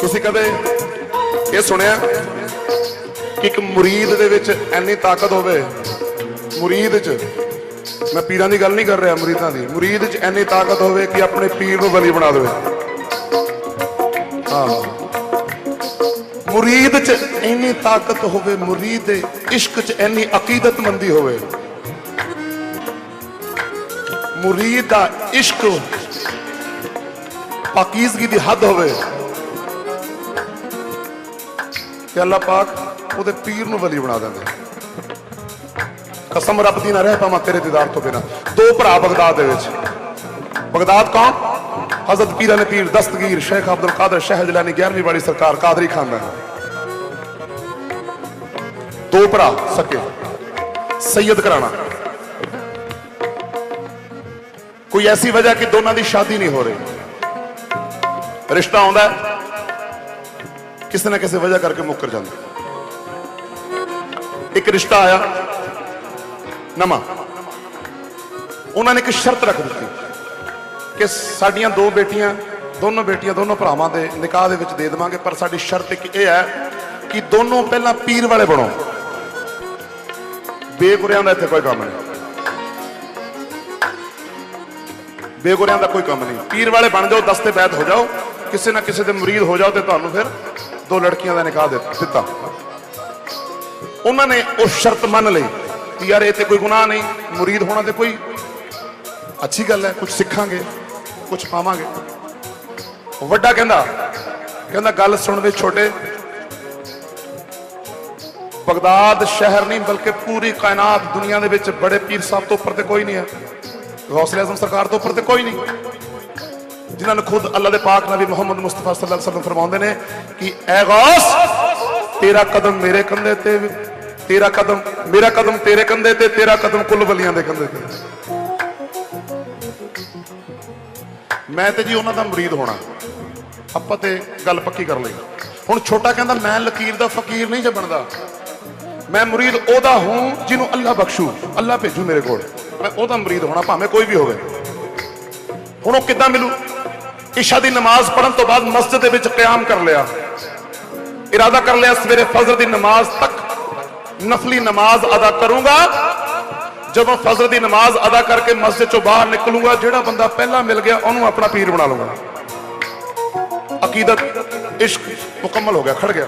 ਤੁਸੀਂ ਕਦੇ ਇਹ ਸੁਣਿਆ ਕਿ ਇੱਕ ਮੁਰੀਦ ਦੇ ਵਿੱਚ ਐਨੀ ਤਾਕਤ ਹੋਵੇ? ਮੁਰੀਦ 'ਚ ਮੈਂ ਪੀਰਾਂ ਦੀ ਗੱਲ ਨਹੀਂ ਕਰ ਰਿਹਾ, ਮੁਰੀਦਾਂ ਦੀ। ਮੁਰੀਦ 'ਚ ਐਨੀ ਤਾਕਤ ਹੋਵੇ ਕਿ ਆਪਣੇ ਪੀਰ ਨੂੰ ਬਲੀ ਬਣਾ ਦੇਵੇ। ਹਾਂ। ਮੁਰੀਦ 'ਚ ਇੰਨੀ ਤਾਕਤ ਹੋਵੇ, ਮੁਰੀਦ ਦੇ ਇਸ਼ਕ 'ਚ ਇੰਨੀ ਅਕੀਦਤਮੰਦੀ ਹੋਵੇ। ਮੁਰੀਦ ਦਾ ਇਸ਼ਕ ਪਾਕੀਜ਼ਗੀ ਦੀ ਹੱਦ ਹੋਵੇ। ਕਿ ਅੱਲਾਹ ਪਾਕ ਉਹਦੇ ਪੀਰ ਨੂੰ ਵਲੀ ਬਣਾ ਦਿੰਦਾ। ਕਸਮ ਰੱਬ ਦੀ ਨਾ ਰਹਿ ਪਾਵਾਂ ਤੇਰੇ ਦੀਦਾਰ ਤੋਂ ਬਿਨਾ। ਦੋ ਭਰਾ ਬਗਦਾਦ ਦੇ ਵਿੱਚ। ਬਗਦਾਦ ਕੌਣ? ਹਜ਼ਰਤ ਪੀਰਾਂ ਨੇ ਪੀਰ, ਦਸਤਗੀਰ, ਸ਼ੇਖ ਅਬਦੁਲ ਕਾਦਰ ਸ਼ਹਿਰ ਜਲਾਨੀ 11ਵੀਂ ਵਾਲੀ ਸਰਕਾਰ, ਕਾਦਰੀ ਖਾਨਦਾਨ। ਦੋ ਭਰਾ ਸਕੇ। ਸੈਯਦ ਕਰਾਣਾ। ਕੋਈ ਐਸੀ ਵਜ੍ਹਾ ਕਿ ਦੋਨਾਂ ਦੀ ਸ਼ਾਦੀ ਨਹੀਂ ਹੋ ਰਹੀ। ਰਿਸ਼ਤਾ ਆਉਂਦਾ ਕਿਸੇ ਨਾ ਕਿਸੇ ਵਜ੍ਹਾ ਕਰਕੇ ਮੁੱਕਰ ਜਾਂਦਾ। ਇੱਕ ਰਿਸ਼ਤਾ ਆਇਆ, ਨਵਾਂ। ਉਹਨਾਂ ਨੇ ਇੱਕ ਸ਼ਰਤ ਰੱਖ ਦਿੱਤੀ ਕਿ ਸਾਡੀਆਂ ਦੋ ਬੇਟੀਆਂ, ਦੋਨੋਂ ਬੇਟੀਆਂ ਦੋਨੋਂ ਭਰਾਵਾਂ ਦੇ ਨਿਕਾਹ ਦੇ ਵਿੱਚ ਦੇ ਦੇਵਾਂਗੇ, ਪਰ ਸਾਡੀ ਸ਼ਰਤ ਇੱਕ ਇਹ ਹੈ ਕਿ ਦੋਨੋਂ ਪਹਿਲਾਂ ਪੀਰ ਵਾਲੇ ਬਣੋ। ਬੇਗੁਰਿਆਂ ਦਾ ਇੱਥੇ ਕੋਈ ਕੰਮ ਨਹੀਂ। ਬੇਗੁਰਿਆਂ ਦਾ ਕੋਈ ਕੰਮ ਨਹੀਂ। ਪੀਰ ਵਾਲੇ ਬਣ ਜਾਓ, ਦਸਤੇ ਬੈਤ ਹੋ ਜਾਓ। ਕਿਸੇ ਨਾ ਕਿਸੇ ਦੇ ਮੁਰੀਦ ਹੋ ਜਾਓ ਤੇ ਤੁਹਾਨੂੰ ਫਿਰ ਦੋ ਲੜਕੀਆਂ ਦਾ ਨਿਕਾਹ ਦੇ ਦਿੱਤਾ। ਉਹਨਾਂ ਨੇ ਉਹ ਸ਼ਰਤ ਮੰਨ ਲਈ ਕਿ ਯਾਰ ਇਹ ਤੇ ਕੋਈ ਗੁਨਾਹ ਨਹੀਂ, ਮੁਰੀਦ ਹੋਣਾ ਤੇ ਕੋਈ ਅੱਛੀ ਗੱਲ ਹੈ ਕੁਝ ਸਿੱਖਾਂਗੇ ਕੁਝ ਪਾਵਾਂਗੇ। ਵੱਡਾ ਕਹਿੰਦਾ ਕਹਿੰਦਾ ਗੱਲ ਸੁਣ ਵੇ ਛੋਟੇ, ਬਗਦਾਦ ਸ਼ਹਿਰ ਨਹੀਂ ਬਲਕਿ ਪੂਰੀ ਕਾਇਨਾਤ ਦੁਨੀਆ ਦੇ ਵਿੱਚ ਬੜੇ ਪੀਰ ਸਾਹਿਬ ਤੋਂ ਉੱਪਰ ਤੇ ਕੋਈ ਨਹੀਂ ਹੈ। ਗੌਸਲੇ ਆਜ਼ਮ ਸਰਕਾਰ ਤੋਂ ਉੱਪਰ ਤੇ ਕੋਈ ਨਹੀਂ। ਜਿਨ੍ਹਾਂ ਨੂੰ ਖੁਦ ਅੱਲਾ ਦੇ ਪਾਕ ਨਬੀ ਮੁਹੰਮਦ ਮੁਸਤਫਾ ਸੱਲੱਲਾਹੁ ਅਲੈਹਿ ਵਸੱਲਮ ਫਰਮਾਉਂਦੇ ਨੇ ਕਿ, ਐ ਗੌਸ, ਤੇਰਾ ਕਦਮ ਮੇਰੇ ਕੰਧੇ ਤੇ ਤੇਰਾ ਕਦਮ, ਮੇਰਾ ਕਦਮ ਤੇਰੇ ਕੰਧੇ ਤੇ, ਤੇਰਾ ਕਦਮ ਕੁੱਲ ਵਲੀਆਂ ਦੇ ਕੰਧੇ ਤੇ। ਮੈਂ ਤੇ ਜੀ ਉਹਨਾਂ ਦਾ ਮੁਰੀਦ ਹੋਣਾ। ਆਪਾਂ ਤੇ ਗੱਲ ਪੱਕੀ ਕਰ ਲਈ। ਹੁਣ ਛੋਟਾ ਕਹਿੰਦਾ, ਮੈਂ ਲਕੀਰ ਦਾ ਫਕੀਰ ਨਹੀਂ ਜੇ ਬਣਦਾ। ਮੈਂ ਮੁਰੀਦ ਉਹਦਾ ਹੂੰ ਜਿਹਨੂੰ ਅੱਲਾ ਬਖਸ਼ੂ। ਅੱਲਾ ਭੇਜੂ ਮੇਰੇ ਕੋਲ। ਮੈਂ ਉਹਦਾ ਮੁਰੀਦ ਹੋਣਾ, ਭਾਵੇਂ ਕੋਈ ਵੀ ਹੋਵੇ। ਹੁਣ ਉਹ ਕਿੱਦਾਂ ਮਿਲੂ? ਇਸ਼ਾ ਦੀ ਨਮਾਜ਼ ਪੜਨ ਤੋਂ ਬਾਅਦ ਮਸਜਿਦ ਦੇ ਵਿੱਚ ਕਿਆਮ ਕਰ ਲਿਆ। ਇਰਾਦਾ ਕਰ ਲਿਆ, ਸਵੇਰੇ ਫਜਰ ਦੀ ਨਮਾਜ਼ ਤੱਕ ਨਫਲੀ ਨਮਾਜ਼ ਅਦਾ ਕਰੂੰਗਾ। ਜਦੋਂ ਫਜਰ ਦੀ ਨਮਾਜ਼ ਅਦਾ ਕਰਕੇ ਮਸਜਿਦ ਚੋਂ ਬਾਹਰ ਨਿਕਲੂੰਗਾ, ਜਿਹੜਾ ਬੰਦਾ ਪਹਿਲਾਂ ਮਿਲ ਗਿਆ, ਉਹਨੂੰ ਆਪਣਾ ਪੀਰ ਬਣਾ ਲਊਂਗਾ। ਅਕੀਦਤ ਇਸ਼ਕ ਮੁਕੰਮਲ ਹੋ ਗਿਆ ਖੜ ਗਿਆ।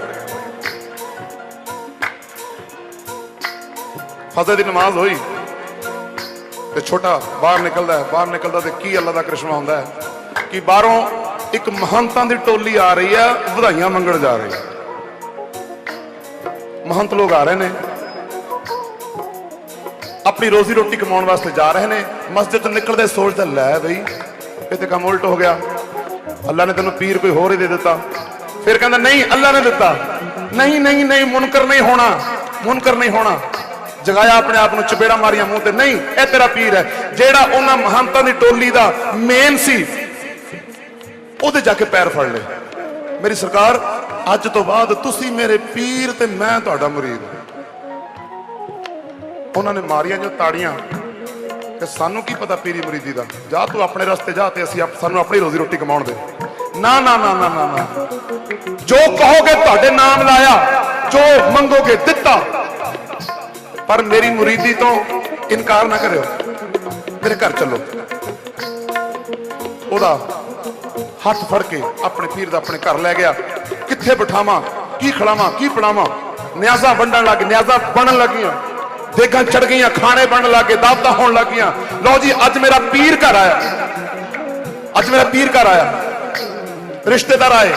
ਫਜਰ ਦੀ ਨਮਾਜ਼ ਹੋਈ ਤੇ ਛੋਟਾ ਬਾਹਰ ਨਿਕਲਦਾ ਹੈ, ਬਾਹਰ ਨਿਕਲਦਾ ਤੇ ਕੀ ਅੱਲਾ ਦਾ ਕ੍ਰਿਸ਼ਮਾ ਹੁੰਦਾ ਹੈ। ਕਿ ਬਾਹਰੋਂ ਇੱਕ ਮਹੰਤਾਂ ਦੀ ਟੋਲੀ ਆ ਰਹੀ ਹੈ ਵਧਾਈਆਂ ਮੰਗਣ ਜਾ ਰਹੀ ਹੈ ਮਹੰਤ ਲੋਕ ਆ ਰਹੇ ਨੇ। ਆਪਣੀ ਰੋਜ਼ੀ ਰੋਟੀ ਕਮਾਉਣ ਵਾਸਤੇ ਜਾ ਰਹੇ ਨੇ। ਮਸਜਿਦ ਤੋਂ ਨਿਕਲਦੇ ਸੋਚਦਾ ਲੈ ਬਈ, ਇਹ ਤੇ ਕੰਮ ਉਲਟ ਹੋ ਗਿਆ। ਅੱਲਾ ਨੇ ਤੈਨੂੰ ਪੀਰ ਕੋਈ ਹੋਰ ਹੀ ਦੇ ਦਿੱਤਾ। ਫਿਰ ਕਹਿੰਦਾ, ਨਹੀਂ, ਅੱਲਾ ਨੇ ਦਿੱਤਾ। ਨਹੀਂ ਨਹੀਂ ਨਹੀਂ, ਮੁਨਕਰ ਨਹੀਂ ਹੋਣਾ। ਮੁਨਕਰ ਨਹੀਂ ਹੋਣਾ। ਜਗਾਇਆ ਆਪਣੇ ਆਪ ਨੂੰ, ਚਪੇੜਾ ਮਾਰੀਆਂ ਮੂੰਹ ਤੇ। ਨਹੀਂ, ਇਹ ਤੇਰਾ ਪੀਰ ਹੈ। ਜਿਹੜਾ ਉਹਨਾਂ ਮਹੰਤਾਂ ਦੀ ਟੋਲੀ ਦਾ ਮੇਨ ਸੀ ਉਹਦੇ ਜਾ ਕੇ ਪੈਰ ਫੜ ਲਏ। ਮੇਰੀ ਸਰਕਾਰ, ਅੱਜ ਤੋਂ ਬਾਅਦ ਤੁਸੀਂ ਮੇਰੇ ਪੀਰ ਤੇ ਮੈਂ ਤੁਹਾਡਾ ਮੁਰੀਦ। ਉਹਨਾਂ ਨੇ ਮਾਰੀਆਂ ਜੋ ਤਾੜੀਆਂ। ਕਿ ਸਾਨੂੰ ਕੀ ਪਤਾ ਪੀਰੀ ਮੁਰੀਦੀ ਦਾ? ਜਾ ਤੂੰ ਆਪਣੇ ਰਸਤੇ ਜਾ ਤੇ ਅਸੀਂ ਸਾਨੂੰ ਆਪਣੀ ਰੋਜ਼ੀ ਰੋਟੀ ਕਮਾਉਣ ਦੇ। ਨਾ ਨਾ ਨਾ ਨਾ ਨਾ ਨਾ। ਜੋ ਕਹੋਗੇ ਤੁਹਾਡੇ ਨਾਮ ਲਾਇਆ, ਜੋ ਮੰਗੋਗੇ ਦਿੱਤਾ। ਪਰ ਮੇਰੀ ਮੁਰੀਦੀ ਤੋਂ ਇਨਕਾਰ ਨਾ ਕਰਿਓ। ਮੇਰੇ ਘਰ ਚੱਲੋ। ਉਹਦਾ ਹੱਥ ਫੜ ਕੇ ਆਪਣੇ ਪੀਰ ਦਾ ਆਪਣੇ ਘਰ ਲੈ ਗਿਆ। ਕਿੱਥੇ ਬਿਠਾਵਾਂ? ਕੀ ਖਿਲਾਵਾਂ? ਕੀ ਪੜਾਵਾਂ? ਨਿਆਜ਼ਾਂ ਵੰਡਣ ਲੱਗ ਨਿਆਜ਼ਾਂ ਬਣਨ ਲੱਗੀਆਂ। ਦੇਗਾਂ ਚੜ ਗਈਆਂ, ਖਾਣੇ ਬਣਨ ਲੱਗੇ ਦਾਵਤਾਂ ਹੋਣ ਲੱਗੀਆਂ। ਲਓ ਜੀ, ਅੱਜ ਮੇਰਾ ਪੀਰ ਘਰ ਆਇਆ। ਅੱਜ ਮੇਰਾ ਪੀਰ ਘਰ ਆਇਆ। ਰਿਸ਼ਤੇਦਾਰ ਆਏ,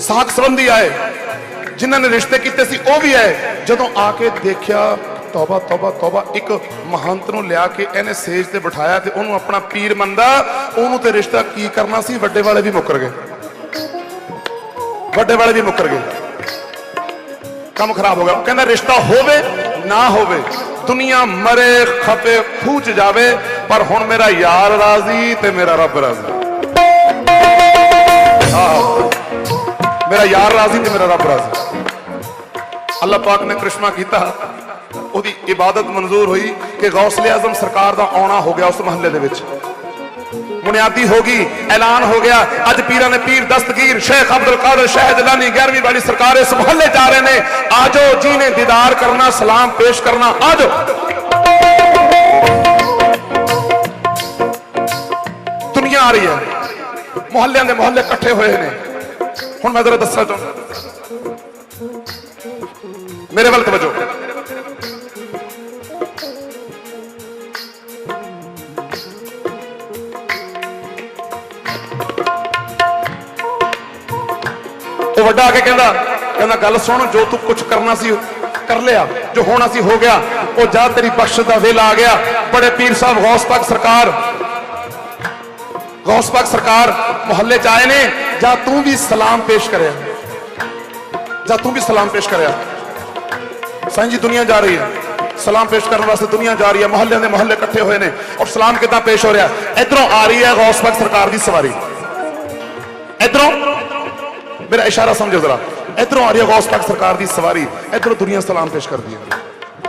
ਸਾਖ ਸੰਬੰਧੀ ਆਏ। ਜਿਨ੍ਹਾਂ ਨੇ ਰਿਸ਼ਤੇ ਕੀਤੇ ਸੀ, ਉਹ ਵੀ ਆਏ। ਜਦੋਂ ਆ ਕੇ ਦੇਖਿਆ ਤੌਬਾ ਤੌਬਾ ਤੌਬਾ ਇੱਕ ਮਹੰਤ ਨੂੰ ਲਿਆ ਕੇ ਇਹਨੇ ਸੇਜ ਤੇ ਬਿਠਾਇਆ ਤੇ ਉਹਨੂੰ ਆਪਣਾ ਪੀਰ ਮੰਨਦਾ, ਉਹਨੂੰ ਤੇ ਰਿਸ਼ਤਾ ਕੀ ਕਰਨਾ ਸੀ? ਵੱਡੇ ਵਾਲੇ ਵੀ ਮੁੱਕਰ ਗਏ। ਵੱਡੇ ਵਾਲੇ ਵੀ ਮੁੱਕਰ ਗਏ। ਕੰਮ ਖਰਾਬ ਹੋ ਗਿਆ। ਉਹ ਕਹਿੰਦਾ ਰਿਸ਼ਤਾ ਹੋਵੇ, ਨਾ ਹੋਵੇ, ਦੁਨੀਆ ਮਰੇ, ਖਪੇ, ਖੂਚ ਜਾਵੇ, ਪਰ ਹੁਣ ਮੇਰਾ ਯਾਰ ਰਾਜ਼ੀ ਤੇ ਮੇਰਾ ਰੱਬ ਰਾਜ਼ੀ। ਆਹੋ। ਮੇਰਾ ਯਾਰ ਰਾਜ਼ੀ ਤੇ ਮੇਰਾ ਰੱਬ ਰਾਜ਼ੀ। ਅੱਲਾਹ ਪਾਕ ਨੇ ਕ੍ਰਿਸ਼ਮਾ ਕੀਤਾ। ਉਹਦੀ ਇਬਾਦਤ ਮਨਜ਼ੂਰ ਹੋਈ ਕਿ ਗੌਸਲੇ ਆਜ਼ਮ ਸਰਕਾਰ ਦਾ ਆਉਣਾ ਹੋ ਗਿਆ ਉਸ ਮਹੱਲੇ ਦੇ ਵਿੱਚ। ਬੁਨਿਆਦੀ ਹੋ ਗਈ, ਐਲਾਨ ਹੋ ਗਿਆ। ਅੱਜ ਪੀਰਾਂ ਨੇ ਪੀਰ ਦਸਤਗੀਰ, ਸ਼ੇਖ ਅਬਦੁਲ ਕਾਦਰ ਸ਼ਾਹ 11ਵੀਂ ਵਾਲੀ ਸਰਕਾਰ ਇਸ ਮੁਹੱਲੇ ਚ ਆ ਰਹੇ ਨੇ। ਆਜੋ ਜੀ ਨੇ ਦੀਦਾਰ ਕਰਨਾ, ਸਲਾਮ ਪੇਸ਼ ਕਰਨਾ। ਆਜੋ। ਦੁਨੀਆ ਆ ਰਹੀ ਹੈ। ਮੁਹੱਲਿਆਂ ਦੇ ਮੁਹੱਲੇ ਇਕੱਠੇ ਹੋਏ ਨੇ। ਹੁਣ ਮੈਂ ਜ਼ਰਾ ਦੱਸਣਾ ਚਾਹੁੰਦਾ ਮੇਰੇ ਵੱਲ ਤਵੱਜੋ। ਉਹ ਆ ਕੇ ਕਹਿੰਦਾ ਕਹਿੰਦਾ, ਗੱਲ ਸੁਣ, ਜੋ ਤੂੰ ਕੁਝ ਕਰਨਾ ਸੀ, ਕਰ ਲਿਆ। ਜੋ ਹੋਣਾ ਸੀ, ਹੋ ਗਿਆ। ਉਹ ਜਾ ਤੇਰੀ ਬਖਸ਼ ਦਾ ਵੇਲਾ ਆ ਗਿਆ। ਬੜੇ ਪੀਰ ਸਾਹਿਬ, ਗੌਸ ਪਾਕ ਸਰਕਾਰ, ਗੌਸ ਪਾਕ ਸਰਕਾਰ ਮੁਹੱਲੇ ਚ ਆਏ ਨੇ। ਜਾਂ ਤੂੰ ਵੀ ਸਲਾਮ ਪੇਸ਼ ਕਰਿਆ? ਜਾਂ ਤੂੰ ਵੀ ਸਲਾਮ ਪੇਸ਼ ਕਰਿਆ? ਸਾਈਂ ਜੀ, ਦੁਨੀਆ ਜਾ ਰਹੀ ਹੈ। ਸਲਾਮ ਪੇਸ਼ ਕਰਨ ਵਾਸਤੇ ਦੁਨੀਆ ਜਾ ਰਹੀ ਹੈ। ਮੁਹੱਲਿਆਂ ਦੇ ਮੁਹੱਲੇ ਇਕੱਠੇ ਹੋਏ ਨੇ। ਔਰ ਸਲਾਮ ਕਿੱਦਾਂ ਪੇਸ਼ ਹੋ ਰਿਹਾ? ਇਧਰੋਂ ਆ ਰਹੀ ਹੈ ਗੌਸ ਪਾਕ ਸਰਕਾਰ ਦੀ ਸਵਾਰੀ। ਇਧਰੋਂ ਮੇਰਾ ਇਸ਼ਾਰਾ ਸਮਝੋ ਜ਼ਰਾ। ਇਧਰੋਂ ਆ ਰਹੀ ਹੈ ਗੌਸ ਪਾਕ ਸਰਕਾਰ ਦੀ ਸਵਾਰੀ। ਇਧਰੋਂ ਦੁਨੀਆ ਸਲਾਮ ਪੇਸ਼ ਕਰਦੀ ਹੈ।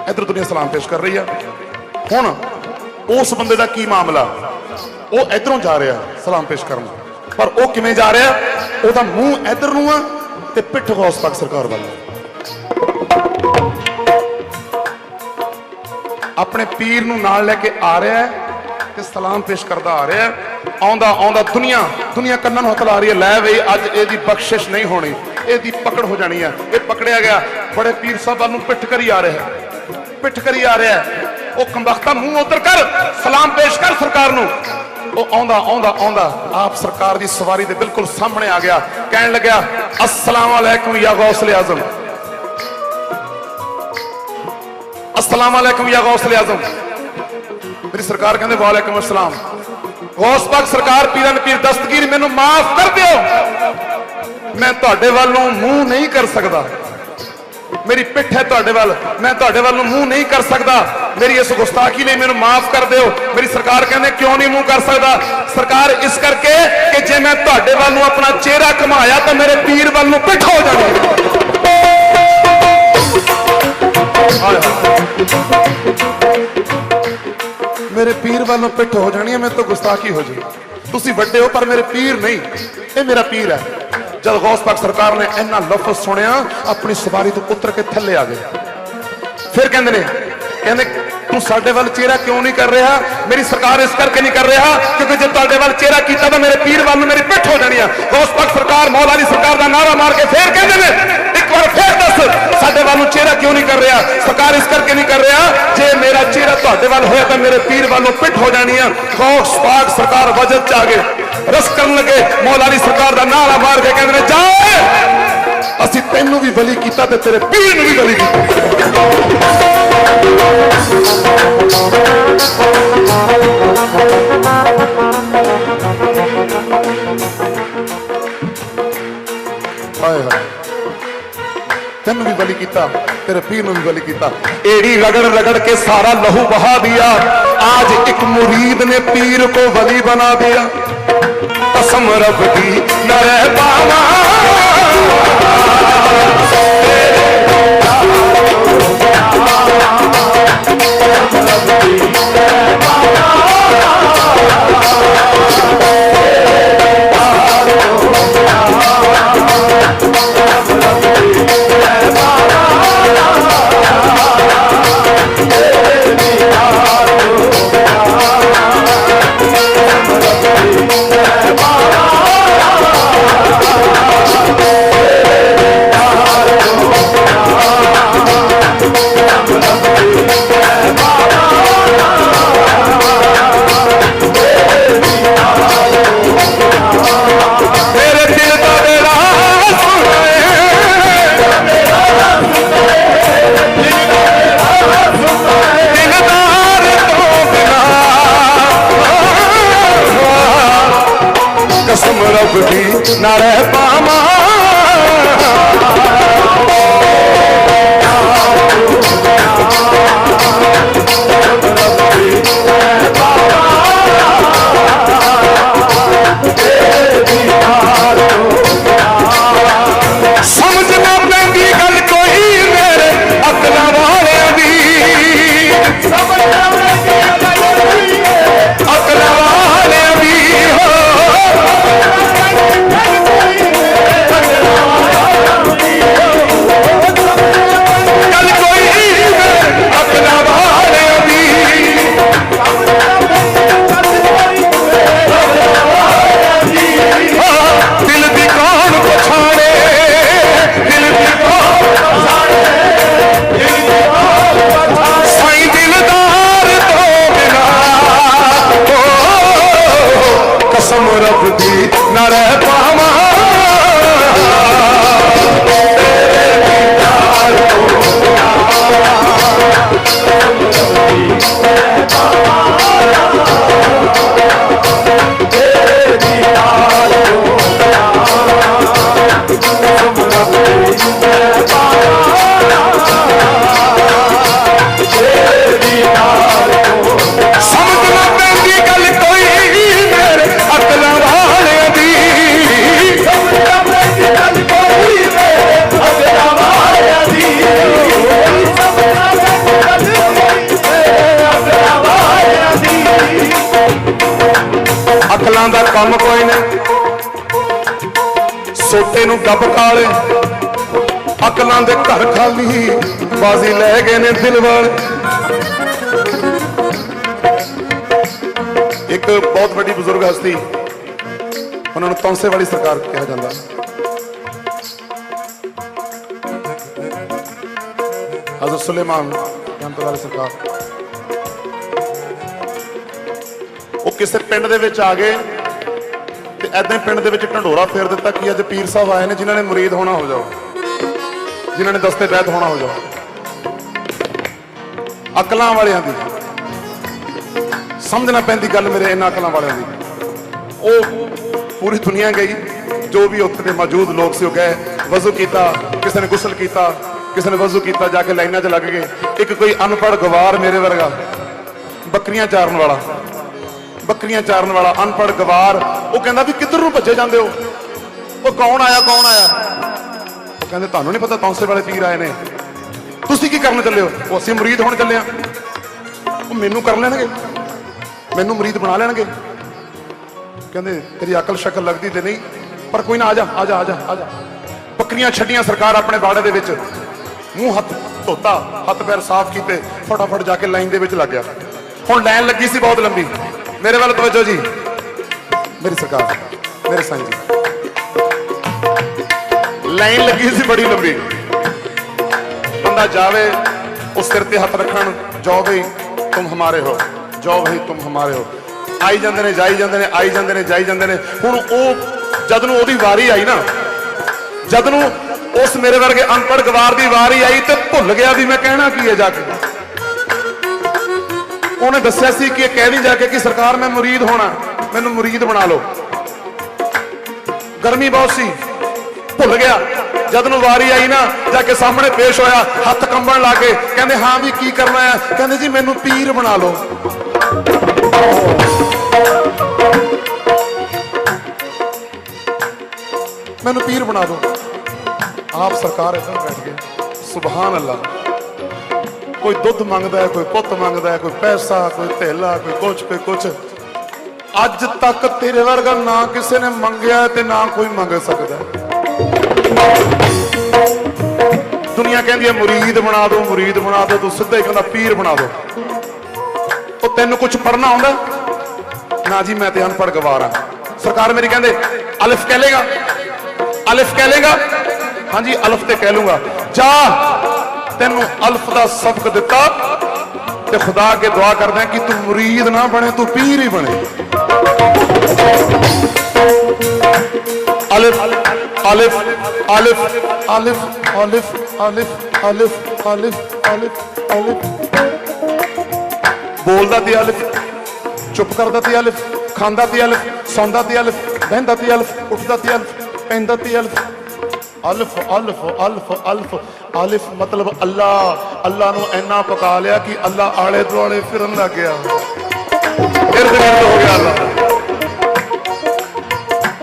ਇਧਰੋਂ ਦੁਨੀਆ ਸਲਾਮ ਪੇਸ਼ ਕਰ ਰਹੀ ਹੈ। ਹੁਣ ਉਸ ਬੰਦੇ ਦਾ ਕੀ ਮਾਮਲਾ? ਉਹ ਇਧਰੋਂ ਜਾ ਰਿਹਾ, ਸਲਾਮ ਪੇਸ਼ ਕਰਨ। ਪਰ ਉਹ ਕਿਵੇਂ ਜਾ ਰਿਹਾ? ਉਹਦਾ ਮੂੰਹ ਇਧਰ ਨੂੰ ਆ ਤੇ ਪਿੱਠ ਗੌਸ ਪਾਕ ਸਰਕਾਰ ਵੱਲ। ਆਪਣੇ ਪੀਰ ਨੂੰ ਨਾਲ ਲੈ ਕੇ ਆ ਰਿਹਾ ਹੈ। ਤੇ ਸਲਾਮ ਪੇਸ਼ ਕਰਦਾ ਆ ਰਿਹਾ ਆਉਂਦਾ ਆਉਂਦਾ, ਦੁਨੀਆ ਦੁਨੀਆ ਕੰਨਾਂ ਨੂੰ ਹੱਥ ਲਾ ਰਹੀ ਹੈ। ਲੈ ਬਈ, ਅੱਜ ਇਹਦੀ ਬਖਸ਼ਿਸ਼ ਨਹੀਂ ਹੋਣੀ। ਇਹਦੀ ਪਕੜ ਹੋ ਜਾਣੀ ਹੈ। ਇਹ ਪਕੜਿਆ ਗਿਆ। ਬੜੇ ਪੀਰ ਸਾਹਿਬਾਂ ਨੂੰ ਪਿੱਠ ਕਰੀ ਆ ਰਿਹਾ ਪਿੱਠ ਕਰੀ ਆ ਰਿਹਾ ਉਹ ਕੰਬਖਤਾ ਮੂੰਹ ਉਧਰ ਕਰ। ਸਲਾਮ ਪੇਸ਼ ਕਰ ਸਰਕਾਰ ਨੂੰ। ਉਹ ਆਉਂਦਾ ਆਉਂਦਾ ਆਉਂਦਾ। ਆਪ ਸਰਕਾਰ ਦੀ ਸਵਾਰੀ ਦੇ ਬਿਲਕੁਲ ਸਾਹਮਣੇ ਆ ਗਿਆ। ਕਹਿਣ ਲੱਗਿਆ, ਅਸਲਾਮ ਅਲੈਕੁਮ ਯਾ ਗੌਸਲੇ ਆਜ਼ਮ। ਅਸਲਾਮ ਅਲੈਕੁਮ ਯਾ ਗੌਸਲੇ ਆਜ਼ਮ। ਮੇਰੀ ਸਰਕਾਰ ਕਹਿੰਦੇ, ਵਾਲੇਕੁਮ ਅਸਲਾਮ। ਗੌਸ ਪਾਕ ਸਰਕਾਰ ਪੀਰਨ ਪੀਰ ਦਸਤਗੀਰ, ਮੈਨੂੰ ਮਾਫ ਕਰ ਦਿਓ। ਮੈਂ ਤੁਹਾਡੇ ਵੱਲ ਨੂੰ ਮੂੰਹ ਨਹੀਂ ਕਰ ਸਕਦਾ। ਮੇਰੀ ਪਿੱਠ ਹੈ ਤੁਹਾਡੇ ਵੱਲ। ਮੈਂ ਤੁਹਾਡੇ ਵੱਲ ਨੂੰ ਮੂੰਹ ਨਹੀਂ ਕਰ ਸਕਦਾ। ਮੇਰੀ ਇਸ ਗੁਸਤਾਖੀ ਲਈ ਮੈਨੂੰ ਮਾਫ ਕਰ ਦਿਓ। ਮੇਰੀ ਸਰਕਾਰ ਕਹਿੰਦੇ, ਕਿਉਂ ਨਹੀਂ ਮੂੰਹ ਕਰ ਸਕਦਾ? ਸਰਕਾਰ ਇਸ ਕਰਕੇ ਕਿ ਜੇ ਮੈਂ ਤੁਹਾਡੇ ਵੱਲ ਨੂੰ ਆਪਣਾ ਚਿਹਰਾ ਘਮਾਇਆ, ਤਾਂ ਮੇਰੇ ਪੀਰ ਵੱਲ ਨੂੰ ਪਿੱਠ ਹੋ ਜਾਣੀ। ਹਾਏ। ਮੇਰੇ ਪੀਰ ਵੱਲੋਂ ਪਿੱਠ ਹੋ ਜਾਣੀ ਹੈ, ਮੇਰੇ ਤੋਂ ਗੁਸਤਾਖੀ ਹੋ ਜੀ ਤੁਸੀਂ ਵੱਡੇ ਹੋ, ਪਰ ਮੇਰੇ ਪੀਰ ਨਹੀਂ। ਇਹ ਮੇਰਾ ਪੀਰ ਹੈ। ਜਦ ਗੌਸ ਪਾਕ ਸਰਕਾਰ ਨੇ ਇੰਨਾ ਲਫ਼ਜ਼ ਸੁਣਿਆ, ਆਪਣੀ ਸਵਾਰੀ ਤੋਂ ਉਤਰ ਕੇ ਥੱਲੇ ਆ ਗਏ। ਫਿਰ ਕਹਿੰਦੇ ਨੇ, ਕਹਿੰਦੇ, ਤੂੰ ਸਾਡੇ ਵੱਲ ਚਿਹਰਾ ਕਿਉਂ ਨਹੀਂ ਕਰ ਰਿਹਾ? ਮੇਰੀ ਸਰਕਾਰ ਇਸ ਕਰਕੇ ਨਹੀਂ ਕਰ ਰਿਹਾ, ਕਿਉਂਕਿ ਜੇ ਤੁਹਾਡੇ ਵੱਲ ਚਿਹਰਾ ਕੀਤਾ ਤਾਂ ਮੇਰੇ ਪੀਰ ਵੱਲ ਨੂੰ ਮੇਰੀ ਪਿੱਠ ਹੋ ਜਾਣੀ ਆ ਗੌਸ ਪਾਕ ਸਰਕਾਰ ਮੌਲਾ ਦੀ ਸਰਕਾਰ ਦਾ ਨਾਰਾ ਮਾਰ ਕੇ ਫੇਰ ਕਹਿੰਦੇ ਨੇ ਇੱਕ ਵਾਰ ਫੇਰ ਦੱਸ ਸਾਡੇ ਵੱਲ ਨੂੰ ਚਿਹਰਾ ਕਿਉਂ ਨਹੀਂ ਕਰ ਰਿਹਾ ਸਰਕਾਰ ਇਸ ਕਰਕੇ ਨਹੀਂ ਕਰ ਰਿਹਾ ਜੇ ਮੇਰਾ ਚਿਹਰਾ ਤੁਹਾਡੇ ਵੱਲ ਹੋਇਆ ਤਾਂ ਮੇਰੇ ਪੀਰ ਵੱਲੋਂ ਪਿੱਠ ਹੋ ਜਾਣੀ ਆ ਗੌਸ ਪਾਕ ਸਰਕਾਰ ਵਜਦ ਚ ਆ ਗਏ ਰਸ ਕਰਨ ਲੱਗੇ ਮੌਲਾ ਦੀ ਸਰਕਾਰ ਦਾ ਨਾਰਾ ਮਾਰ ਕੇ ਕਹਿੰਦੇ ਨੇ ਜਾ ਅਸੀਂ ਤੈਨੂੰ ਵੀ ਬਲੀ ਕੀਤਾ ਤੇ ਤੇਰੇ ਪੀਰ ਨੂੰ ਵੀ ਬਲੀ ਕੀਤਾ किया तेरे पीर गल किया एड़ी रगड़ रगड़ के सारा लहू बहा दिया आज एक मुरीद ने पीर को वली बना दिया कसम रब दी नरे बाबा ਅਕਲਾਂ ਦਾ ਕੰਮ ਕੋਈ ਨਹੀਂ। ਸੋਟੇ ਨੂੰ ਗੱਬ ਕਾਲੇ ਅਕਲਾਂ ਦੇ ਘਰ ਖਾਲੀ। ਬਾਜ਼ੀ ਲੈ ਗਏ ਨੇ ਦਿਲ ਵਾਲੇ ਇੱਕ ਬਹੁਤ ਵੱਡੀ ਬਜ਼ੁਰਗ ਹਸਤੀ। ਉਹਨਾਂ ਨੂੰ ਤੌਂਸੇ ਵਾਲੀ ਸਰਕਾਰ ਕਿਹਾ ਜਾਂਦਾ। ਹਜ਼ਰਤ ਸੁਲੇਮਾਨ ਰਹਿਮਤ ਵਾਲੀ ਸਰਕਾਰ। ਉਹ ਕਿਸੇ ਪਿੰਡ ਦੇ ਵਿੱਚ ਆ ਗਏ। ਐਦਾਂ ਪਿੰਡ ਦੇ ਵਿੱਚ ਢੰਡੋਰਾ ਫੇਰ ਦਿੱਤਾ ਕਿ ਅੱਜ ਪੀਰ ਸਾਹਿਬ ਆਏ ਨੇ, ਜਿਨ੍ਹਾਂ ਨੇ ਮੁਰੀਦ ਹੋਣਾ ਹੋ ਜਾਓ। ਜਿਨ੍ਹਾਂ ਨੇ ਦਸਤੇ ਬੈਤ ਹੋਣਾ ਹੋ ਜਾਓ। ਅਕਲਾਂ ਵਾਲਿਆਂ ਦੀ। ਸਮਝਣਾ ਪੈਂਦੀ ਗੱਲ ਮੇਰੇ ਇਹਨਾਂ ਅਕਲਾਂ ਵਾਲਿਆਂ ਦੀ। ਉਹ ਪੂਰੀ ਦੁਨੀਆ ਗਈ, ਜੋ ਵੀ ਉੱਥੇ ਦੇ ਮੌਜੂਦ ਲੋਕ ਸੀ, ਉਹ ਗਏ, ਵਜ਼ੂ ਕੀਤਾ, ਕਿਸੇ ਨੇ ਗੁਸਲ ਕੀਤਾ, ਕਿਸੇ ਨੇ ਵਜ਼ੂ ਕੀਤਾ, ਜਾ ਕੇ ਲਾਈਨਾਂ 'ਚ ਲੱਗ ਗਏ। ਇੱਕ ਕੋਈ ਅਨਪੜ੍ਹ ਗਵਾਰ ਮੇਰੇ ਵਰਗਾ, ਬੱਕਰੀਆਂ ਚਾਰਨ ਵਾਲਾ। ਬੱਕਰੀਆਂ ਚਾਰਨ ਵਾਲਾ ਅਨਪੜ੍ਹ ਗਵਾਰ, ਉਹ ਕਹਿੰਦਾ ਵੀ ਕਿੱਧਰ ਨੂੰ ਭੱਜੇ ਜਾਂਦੇ ਹੋ? ਉਹ ਕੌਣ ਆਇਆ ਕੌਣ ਆਇਆ? ਉਹ ਕਹਿੰਦੇ, ਤੁਹਾਨੂੰ ਨਹੀਂ ਪਤਾ ਤੌਂਸੇ ਵਾਲੇ ਪੀਰ ਆਏ ਨੇ। ਤੁਸੀਂ ਕੀ ਕਰਨ ਚੱਲੇ ਹੋ? ਉਹ ਅਸੀਂ ਮਰੀਦ ਹੋਣ ਚੱਲੇ ਆ ਉਹ ਮੈਨੂੰ ਕਰ ਲੈਣਗੇ। ਮੈਨੂੰ ਮਰੀਦ ਬਣਾ ਲੈਣਗੇ। ਕਹਿੰਦੇ, ਤੇਰੀ ਅਕਲ ਸ਼ਕਲ ਲੱਗਦੀ ਤੇ ਨਹੀਂ, ਪਰ ਕੋਈ ਨਾ, ਆ ਜਾ ਆ ਜਾ ਆ ਜਾ ਆ ਜਾ। ਬੱਕਰੀਆਂ ਛੱਡੀਆਂ ਸਰਕਾਰ ਆਪਣੇ ਬਾੜੇ ਦੇ ਵਿੱਚ। ਮੂੰਹ ਹੱਥ ਧੋਤਾ, ਹੱਥ ਪੈਰ ਸਾਫ਼ ਕੀਤੇ, ਫਟਾਫਟ ਜਾ ਕੇ ਲਾਈਨ ਦੇ ਵਿੱਚ ਲੱਗ ਗਿਆ। ਹੁਣ ਲਾਈਨ ਲੱਗੀ ਸੀ ਬਹੁਤ ਲੰਬੀ। ਮੇਰੇ ਵੱਲ ਤਵੱਜੋ ਜੀ। ਮੇਰੀ ਸਰਕਾਰ ਮੇਰੇ ਸਾਈਂ ਜੀ। ਲਾਈਨ ਲੱਗੀ ਸੀ ਬੜੀ ਲੰਬੀ। ਬੰਦਾ ਜਾਵੇ ਉਸ ਸਿਰ ਤੇ ਹੱਥ ਰੱਖਣ ਜਾਓ ਬਈ ਤੁਮ ਹਮਾਰੇ ਹੋ ਜਾਓ ਬਈ ਤੁਮ ਹਮਾਰੇ ਹੋ। ਆਈ ਜਾਂਦੇ ਨੇ ਜਾਈ ਜਾਂਦੇ ਨੇ ਆਈ ਜਾਂਦੇ ਨੇ ਜਾਈ ਜਾਂਦੇ ਨੇ। ਹੁਣ ਉਹ ਜਦ ਨੂੰ ਉਹਦੀ ਵਾਰੀ ਆਈ ਨਾ ਜਦ ਨੂੰ ਉਸ ਮੇਰੇ ਵਰਗੇ ਅਨਪੜ੍ਹ ਗਵਾਰ ਦੀ ਵਾਰੀ ਆਈ ਤੇ ਭੁੱਲ ਗਿਆ ਵੀ ਮੈਂ ਕਹਿਣਾ ਕੀ ਹੈ ਜਾ ਕੇ। ਉਹਨੇ ਦੱਸਿਆ ਸੀ ਕਿ ਇਹ ਕਹਿ ਨਹੀਂ ਜਾ ਕੇ ਕਿ ਸਰਕਾਰ ਮੈਂ ਮੁਰੀਦ ਹੋਣਾ, ਮੈਨੂੰ ਮੁਰੀਦ ਬਣਾ ਲਓ। ਗਰਮੀ ਬਹੁਤ ਸੀ, ਭੁੱਲ ਗਿਆ। ਜਦ ਨੂੰ ਵਾਰੀ ਆਈ ਨਾ, ਜਾ ਕੇ ਸਾਹਮਣੇ ਪੇਸ਼ ਹੋਇਆ, ਹੱਥ ਕੰਬਣ ਲਾ ਕੇ, ਕਹਿੰਦੇ, ਹਾਂ ਵੀ ਕੀ ਕਰਨਾ ਹੈ? ਕਹਿੰਦੇ, ਜੀ, ਮੈਨੂੰ ਪੀਰ ਬਣਾ ਲਓ। ਮੈਨੂੰ ਪੀਰ ਬਣਾ ਦਿਓ। ਆਪ ਸਰਕਾਰ ਇੱਥੇ ਬੈਠ ਗਏ। ਸੁਭਾਨ ਅੱਲਾ। ਕੋਈ ਦੁੱਧ ਮੰਗਦਾ ਕੋਈ ਪੁੱਤ ਮੰਗਦਾ ਕੋਈ ਪੈਸਾ, ਕੋਈ ਥੇਲਾ ਕੋਈ ਕੁਛ ਕੋਈ ਕੁਛ। ਅੱਜ ਤੱਕ ਤੇਰੇ ਵਰਗਾ ਨਾ ਕਿਸੇ ਨੇ ਮੰਗਿਆ ਤੇ ਨਾ ਕੋਈ ਮੰਗ ਸਕਦਾ ਦੁਨੀਆ ਕਹਿੰਦੀ ਹੈ, ਮੁਰੀਦ ਬਣਾ ਦੋ, ਮੁਰੀਦ ਬਣਾ ਦਿਓ ਤੂੰ ਸਿੱਧਾ ਹੀ ਕਹਿੰਦਾ, ਪੀਰ ਬਣਾ ਦੋ। ਉਹ ਤੈਨੂੰ ਕੁਝ ਪੜਨਾ ਆਉਂਦਾ ਨਾ ਜੀ, ਮੈਂ ਤੇ ਅਨਪੜ੍ਹ ਗਵਾਰ ਹਾਂ। ਸਰਕਾਰ ਮੇਰੀ ਕਹਿੰਦੇ, ਅਲਫ ਕਹਿ ਲੇਗਾ ਅਲਫ ਕਹਿ ਲੇਗਾ ਹਾਂਜੀ, ਅਲਫ ਤੇ ਕਹਿ ਲੂੰਗਾ ਜਾ। ਤੈਨੂੰ ਅਲਫ ਦਾ ਸਬਕ ਦਿੱਤਾ ਤੇ ਖੁਦਾ ਅੱਗੇ ਦੁਆ ਕਰਦਾ ਕਿ ਤੂੰ ਮੁਰੀਦ ਨਾ ਬਣੇ, ਤੂੰ ਪੀਰ ਹੀ ਬਣੇ। ਅਲਿਫ ਅਲਿਫ ਅਲਿਫ ਅਲਿਫ ਅਲਿਫ ਅਲਿਫ ਅਲਿਫ ਅਲਿਫ ਅਲਿਫ ਅਲਿਫ। ਬੋਲਦਾ ਤੇ ਅਲਿਫ, ਚੁੱਪ ਕਰਦਾ ਤੇ ਅਲਿਫ, ਖਾਂਦਾ ਤੇ ਅਲਫ, ਸੌਂਦਾ ਤੇ ਅਲਫ, ਬਹਿੰਦਾ ਤੇ ਅਲਫ, ਉੱਠਦਾ ਤੇ ਅਲਫ, ਪੈਂਦਾ ਤੇ ਅਲਫ। ਅਲਫ ਅਲਫ ਅਲਫ ਅਲਫ, ਅਲਿਫ ਮਤਲਬ ਅੱਲਾ। ਅੱਲਾ ਨੂੰ ਇੰਨਾ ਪਕਾ ਲਿਆ ਕਿ ਅੱਲਾ ਆਲੇ ਦੁਆਲੇ ਫਿਰਨ ਲੱਗ ਗਿਆ। ਇਰਦ ਗਿਰਦ ਹੋ ਗਿਆ ਅੱਲਾ।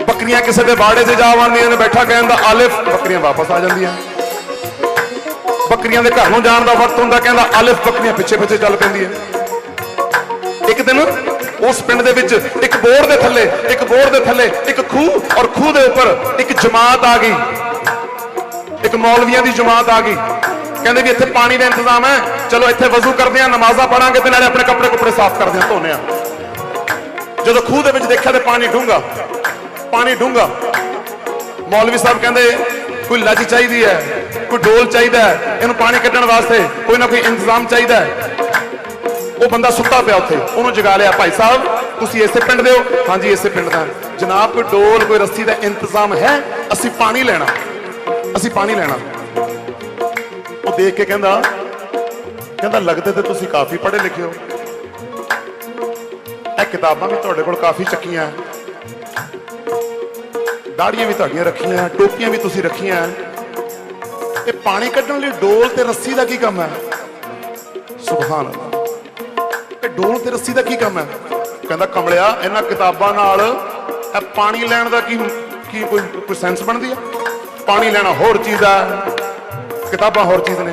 ਬੱਕਰੀਆਂ ਕਿਸੇ ਦੇ ਬਾੜੇ 'ਚ ਜਾ ਵੜਦੀਆਂ ਨੇ, ਬੈਠਾ ਕਹਿੰਦਾ ਅਲਿਫ, ਬੱਕਰੀਆਂ ਵਾਪਸ ਆ ਜਾਂਦੀਆਂ। ਬੱਕਰੀਆਂ ਦੇ ਘਰ ਨੂੰ ਜਾਣ ਦਾ ਵਕਤ ਹੁੰਦਾ, ਕਹਿੰਦਾ ਅਲਿਫ ਬੱਕਰੀਆਂ ਪਿੱਛੇ ਪਿੱਛੇ ਚੱਲ ਪੈਂਦੀਆਂ। ਇੱਕ ਦਿਨ ਉਸ ਪਿੰਡ ਦੇ ਵਿੱਚ ਇੱਕ ਬੋਰ ਦੇ ਥੱਲੇ, ਇੱਕ ਬੋਰ ਦੇ ਥੱਲੇ ਇੱਕ ਖੂਹ ਔਰ ਖੂਹ ਦੇ ਉੱਪਰ ਇੱਕ ਜਮਾਤ ਆ ਗਈ। ਇੱਕ ਮੌਲਵੀਆਂ ਦੀ ਜਮਾਤ ਆ ਗਈ। ਕਹਿੰਦੇ ਵੀ ਇੱਥੇ ਪਾਣੀ ਦਾ ਇੰਤਜ਼ਾਮ ਹੈ। ਚਲੋ ਇੱਥੇ ਵਜ਼ੂ ਕਰਦੇ ਆ ਨਮਾਜ਼ਾਂ ਪੜਾਂਗੇ ਤੇ ਨਾਲੇ ਆਪਣੇ ਕੱਪੜੇ ਕੁਪੜੇ ਸਾਫ਼ ਕਰਦੇ ਆ ਧੋਨੇ ਆ ਜਦੋਂ ਖੂਹ ਦੇ ਵਿੱਚ ਦੇਖਿਆ ਤੇ ਪਾਣੀ ਡੂੰਗਾ ਪਾਣੀ ਡੂੰਗਾ ਮੌਲਵੀ ਸਾਹਿਬ ਕਹਿੰਦੇ, ਕੋਈ ਲੱਜ ਚਾਹੀਦੀ ਹੈ, ਕੋਈ ਡੋਲ ਚਾਹੀਦਾ ਹੈ, ਇਹਨੂੰ ਪਾਣੀ ਕੱਢਣ ਵਾਸਤੇ ਕੋਈ ਨਾ ਕੋਈ ਇੰਤਜ਼ਾਮ ਚਾਹੀਦਾ ਹੈ। ਉਹ ਬੰਦਾ ਸੁੱਤਾ ਪਿਆ ਉੱਥੇ, ਉਹਨੂੰ ਜਗਾ ਲਿਆ, ਭਾਈ ਸਾਹਿਬ, ਤੁਸੀਂ ਇਸੇ ਪਿੰਡ ਦੇ ਹੋ? ਹਾਂਜੀ, ਇਸੇ ਪਿੰਡ ਦਾ ਜਨਾਬ, ਕੋਈ ਡੋਲ, ਕੋਈ ਰੱਸੀ ਦਾ ਇੰਤਜ਼ਾਮ ਹੈ? ਅਸੀਂ ਪਾਣੀ ਲੈਣਾ। ਅਸੀਂ ਪਾਣੀ ਲੈਣਾ। ਉਹ ਦੇਖ ਕੇ ਕਹਿੰਦਾ ਕਹਿੰਦਾ, ਲੱਗਦੇ ਤੇ ਤੁਸੀਂ ਕਾਫੀ ਪੜ੍ਹੇ ਲਿਖੇ ਹੋ। ਇਹ ਕਿਤਾਬਾਂ ਵੀ ਤੁਹਾਡੇ ਕੋਲ ਕਾਫੀ ਚੱਕੀਆਂ ਦਾੜੀਆਂ ਵੀ ਤੁਹਾਡੀਆਂ ਰੱਖੀਆਂ, ਟੋਪੀਆਂ ਵੀ ਤੁਸੀਂ ਰੱਖੀਆਂ ਇਹ ਪਾਣੀ ਕੱਢਣ ਲਈ ਡੋਲ ਤੇ ਰੱਸੀ ਦਾ ਕੀ ਕੰਮ ਹੈ ਸੁਭਾਨ ਅੱਲਾਹ। ਇਹ ਡੋਲ ਤੇ ਰੱਸੀ ਦਾ ਕੀ ਕੰਮ ਹੈ ਕਹਿੰਦਾ, ਕਮਲਿਆ, ਇਹਨਾਂ ਕਿਤਾਬਾਂ ਨਾਲ ਇਹ ਪਾਣੀ ਲੈਣ ਦਾ ਕੀ ਕੀ ਕੋਈ ਕੋਈ ਸੈਂਸ ਬਣਦੀ ਆ ਪਾਣੀ ਲੈਣਾ ਹੋਰ ਚੀਜ਼ ਆ। ਕਿਤਾਬਾਂ ਹੋਰ ਚੀਜ਼ ਨੇ।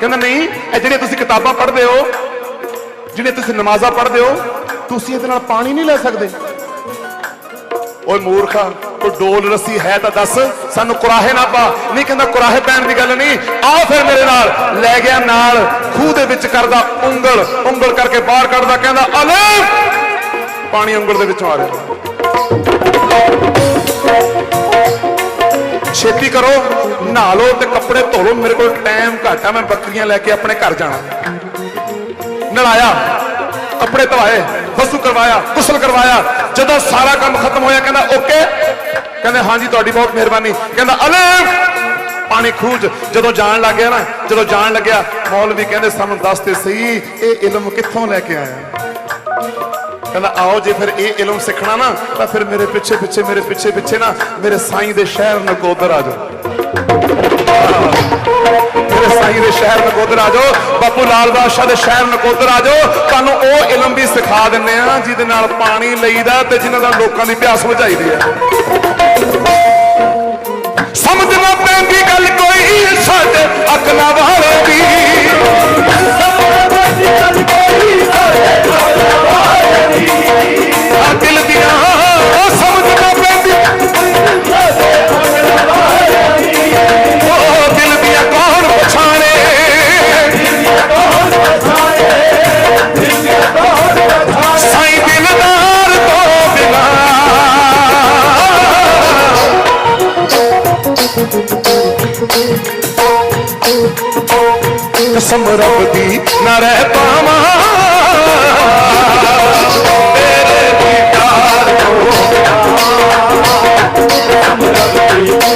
ਕਹਿੰਦਾ, ਨਹੀਂ, ਇਹ ਜਿਹੜੀਆਂ ਤੁਸੀਂ ਕਿਤਾਬਾਂ ਪੜ੍ਹਦੇ ਹੋ, ਜਿਹੜੀਆਂ ਤੁਸੀਂ ਨਮਾਜ਼ਾਂ ਪੜ੍ਹਦੇ ਹੋ, ਤੁਸੀਂ ਇਹਦੇ ਨਾਲ ਪਾਣੀ ਨਹੀਂ ਲੈ ਸਕਦੇ। ਓਏ ਮੂਰਖਾ, ਕੋਈ ਡੋਲ ਰੱਸੀ ਹੈ ਤਾਂ ਦੱਸ, ਸਾਨੂੰ ਕੁਰਾਹੇ ਨਾ ਪਾ। ਨਹੀਂ ਕਹਿੰਦਾ, ਕੁਰਾਹੇ ਪੈਣ ਦੀ ਗੱਲ ਨਹੀਂ। ਆਓ ਫਿਰ ਮੇਰੇ ਨਾਲ। ਲੈ ਗਿਆ ਨਾਲ, ਖੂਹ ਦੇ ਵਿੱਚ ਕਰਦਾ ਉਂਗਲ ਉਂਗਲ ਕਰਕੇ ਬਾਹਰ ਕੱਢਦਾ, ਕਹਿੰਦਾ ਅਲਫ ਪਾਣੀ ਉਂਗਲ ਦੇ ਵਿੱਚੋਂ ਆ ਰਿਹਾ। ਛੇਤੀ ਕਰੋ ਨਹਾ ਲਓ ਤੇ ਕੱਪੜੇ ਧੋ ਲਓ ਮੇਰੇ ਕੋਲ ਟਾਈਮ ਘੱਟ ਆ, ਮੈਂ ਬੱਕਰੀਆਂ ਲੈ ਕੇ ਆਪਣੇ ਘਰ ਜਾਣਾ। ਨਲਾਇਆ, ਕੱਪੜੇ ਧਵਾਏ, ਵਸੂ ਕਰਵਾਇਆ, ਕੁਸਲ ਕਰਵਾਇਆ। ਜਦੋਂ ਸਾਰਾ ਕੰਮ ਖਤਮ ਹੋਇਆ, ਕਹਿੰਦਾ, ਓਕੇ? ਕਹਿੰਦੇ, ਹਾਂਜੀ, ਤੁਹਾਡੀ ਬਹੁਤ ਮਿਹਰਬਾਨੀ। ਕਹਿੰਦਾ ਅਲਫ ਪਾਣੀ ਖੂਜ। ਜਦੋਂ ਜਾਣ ਲੱਗ ਗਿਆ ਨਾ, ਜਦੋਂ ਜਾਣ ਲੱਗਿਆ, ਮੌਲਵੀ ਕਹਿੰਦੇ, ਸਾਨੂੰ ਦੱਸ ਤੇ ਸਹੀ, ਇਹ ਇਲਮ ਕਿੱਥੋਂ ਲੈ ਕੇ ਆਇਆ? ਕਹਿੰਦਾ, ਆਓ ਜੇ ਫਿਰ ਇਹ ਇਲਮ ਸਿੱਖਣਾ ਨਾ, ਤਾਂ ਫਿਰ ਮੇਰੇ ਪਿੱਛੇ ਪਿੱਛੇ, ਮੇਰੇ ਪਿੱਛੇ ਪਿੱਛੇ ਨਾ, ਮੇਰੇ ਸਾਈਂ ਦੇ ਸ਼ਹਿਰ ਨਕੋਦਰ ਆ ਜਾਓ। ਮੇਰੇ ਸਾਈਂ ਦੇ ਸ਼ਹਿਰ ਨਕੋਦਰ ਆ ਜਾਓ, ਬਾਪੂ ਲਾਲ ਬਾਦਸ਼ਾਹ ਦੇ ਸ਼ਹਿਰ ਨਕੋਦਰ ਆ ਜਾਓ। ਤੁਹਾਨੂੰ ਉਹ ਇਲਮ ਵੀ ਸਿਖਾ ਦਿੰਨੇ ਆ, ਜਿਹਦੇ ਨਾਲ ਪਾਣੀ ਲਈਦਾ ਤੇ ਜਿਨ੍ਹਾਂ ਦਾ ਲੋਕਾਂ ਦੀ ਪਿਆਸ ਬੁਝਾਈਦੀ ਹੈ ਸਮਝ ਨਾ ਪੈਂਦੀ ਗੱਲ ਕੋਈ ਸਾਡੇ ਅਕਲਾਂ ਵਾਲੇ ਦੀ ਕਸਮ ਰੱਬ ਦੀ ਨਾ ਰਹਿ ਪਾਵਾਂ। ਤੇਰੇ ਦੀਦਾਰ ਤੋਂ ਅੱਖਾਂ